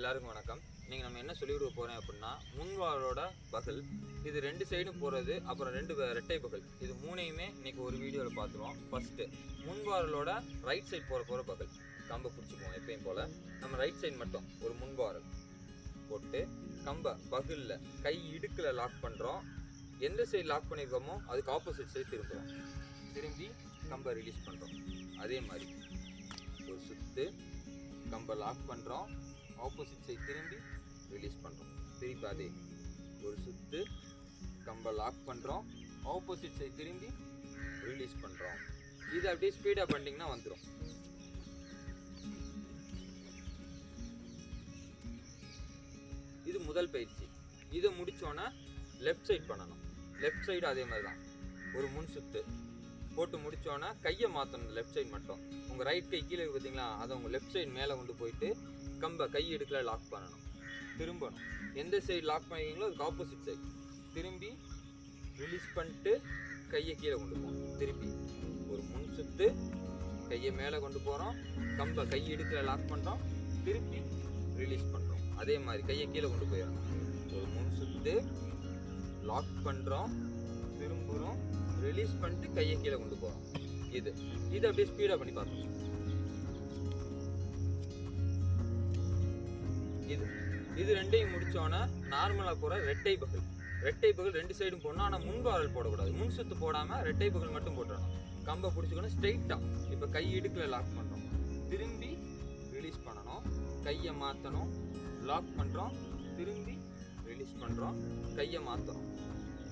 எல்லாருக்கும் வணக்கம். நீங்கள் நம்ம என்ன சொல்லி கொடுக்க போகிறேன் அப்படின்னா முன்வாரோட பகல். இது ரெண்டு சைடும் போகிறது அப்புறம் ரெண்டு ரெட்டை பகல். இது மூணையுமே இன்றைக்கி ஒரு வீடியோவில் பார்த்துருவோம். ஃபஸ்ட்டு முன்வாரலோட ரைட் சைடு போகிற போகிற பகல். கம்பை பிடிச்சிக்குவோம் எப்பயும் போல். நம்ம ரைட் சைடு மட்டும் ஒரு முன்வாரல். போட்டு கம்பை பகலில் கை இடுக்கில் லாக் பண்ணுறோம் எந்த சைடு லாக் பண்ணியிருக்கோமோ அதுக்கு ஆப்போசிட் சைடு திரும்புகிறோம் திரும்பி கம்பை ரிலீஸ் பண்ணுறோம் அதே மாதிரி. ஒரு சுற்று கம்பை லாக் பண்ணுறோம் ஆப்போசிட் சைட் திரும்பி ரிலீஸ் பண்ணுறோம் திருப்பி அதே ஒரு சுற்று கம்பை லாக் பண்ணுறோம் ஆப்போசிட் சைட் திரும்பி ரிலீஸ் பண்ணுறோம் இது அப்படியே ஸ்பீடாக பண்ணிட்டீங்கன்னா வந்துடும் இது முதல் பயிற்சி. இதை முடிச்சோன்னே லெஃப்ட் சைட் பண்ணணும். லெஃப்ட் சைடு அதே மாதிரி தான் ஒரு முன் சுற்று போட்டு முடிச்சோன்னே கையை மாற்றணும் லெஃப்ட் சைடு மட்டும். உங்கள் ரைட் கை கீழே பார்த்தீங்களா? அதை உங்கள் லெஃப்ட் சைடு மேலே கொண்டு போயிட்டு கம்பை கை எடுக்கல லாக் பண்ணணும். திரும்பணும். எந்த சைடு லாக் பண்ணிங்களோ அதுக்கு ஆப்போசிட் சைடு திரும்பி ரிலீஸ் பண்ணிட்டு கையை கீழே கொண்டு போகணும். திருப்பி ஒரு முன் சுத்து கையை மேலே கொண்டு போகிறோம் கம்பை கை எடுக்கல லாக் பண்ணுறோம் திருப்பி ரிலீஸ் பண்ணுறோம் அதே மாதிரி கையை கீழே கொண்டு போயிடணும். ஒரு முன் சுற்று லாக் பண்ணுறோம் திரும்புகிறோம் ரிலீஸ் பண்ணிட்டு கையை கீழே கொண்டு போகிறோம் இது. இது அப்படியே ஸ்பீடாக பண்ணி பார்க்கணும் இது. இது ரெண்டையும் முடித்தோன்னே நார்மலாக போகிற ரெட்டை பகல். ரெட்டை பகல் ரெண்டு சைடும் போடணும். ஆனால் முன்பாரல் போடக்கூடாது. முன் சுத்து போடாமல் ரெட்டை பகல் மட்டும் போட்டுடணும் கம்பை பிடிச்சிக்கணும் ஸ்ட்ரைட்டாக இப்போ கை இடுக்கில் லாக் பண்ணுறோம் திரும்பி ரிலீஸ் பண்ணணும். கையை மாற்றணும் லாக் பண்ணுறோம் திரும்பி ரிலீஸ் பண்ணுறோம் கையை மாற்றுறோம்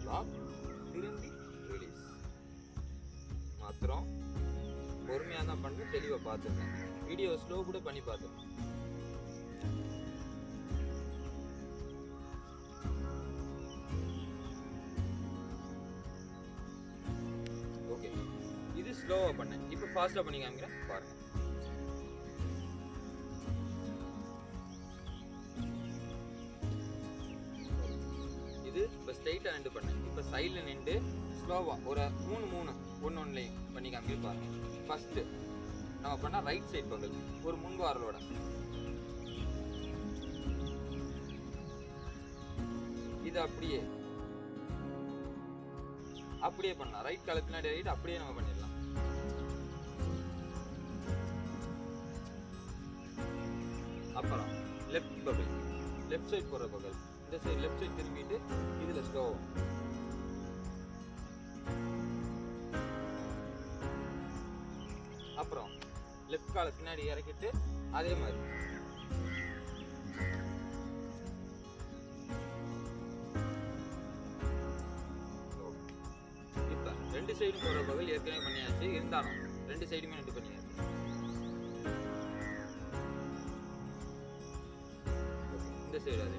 லாக் திரும்பி ரிலீஸ் மாத்திரம் பொறுமையாக தான் பண்ணுறது தெளிவாக பார்த்துருக்கேன் வீடியோ ஸ்லோ கூட பண்ணி பார்த்துருக்கேன் ஓகே இது ஸ்லோவாக பண்ணேன் இப்போ ஃபாஸ்ட்டாக பண்ணி காமிக்கிறேன் பாருங்கள் வந்து இப்போ ஸ்ட்ரைட்டாக நின்று பண்ணேன் இப்போ சைடில் நின்று ஸ்லோவாக ஒரு மூணு மூணு ஒன்று ஒன்றுலையும் பண்ணி காமிக்க பாருங்க ஃபஸ்ட்டு நம்ம பண்ணால் ரைட் சைடு பங்கல் ஒரு முன்வாரலோட இது அப்படியே. அப்படியே பண்ணலாம். ரைட் கால பின்னாடி ரைட் அப்படியே நம்ம பண்ணிடலாம். அப்புறம் லெஃப்ட் பகல் லெஃப்ட் சைடு போகிற பகல் இந்த சைடு லெஃப்ட் சைடு திரும்பிட்டு இதில் ஸ்லோ அப்புறம் லெஃப்ட் காலை பின்னாடி இறக்கிட்டு அதே மாதிரி. இப்போ ரெண்டு சைடும் போகிற பகல் ஏற்கனவே பண்ணியாச்சு. இருந்தாலும் ரெண்டு சைடுமே ரெண்டு பண்ணியாச்சு. இந்த சைடு அதே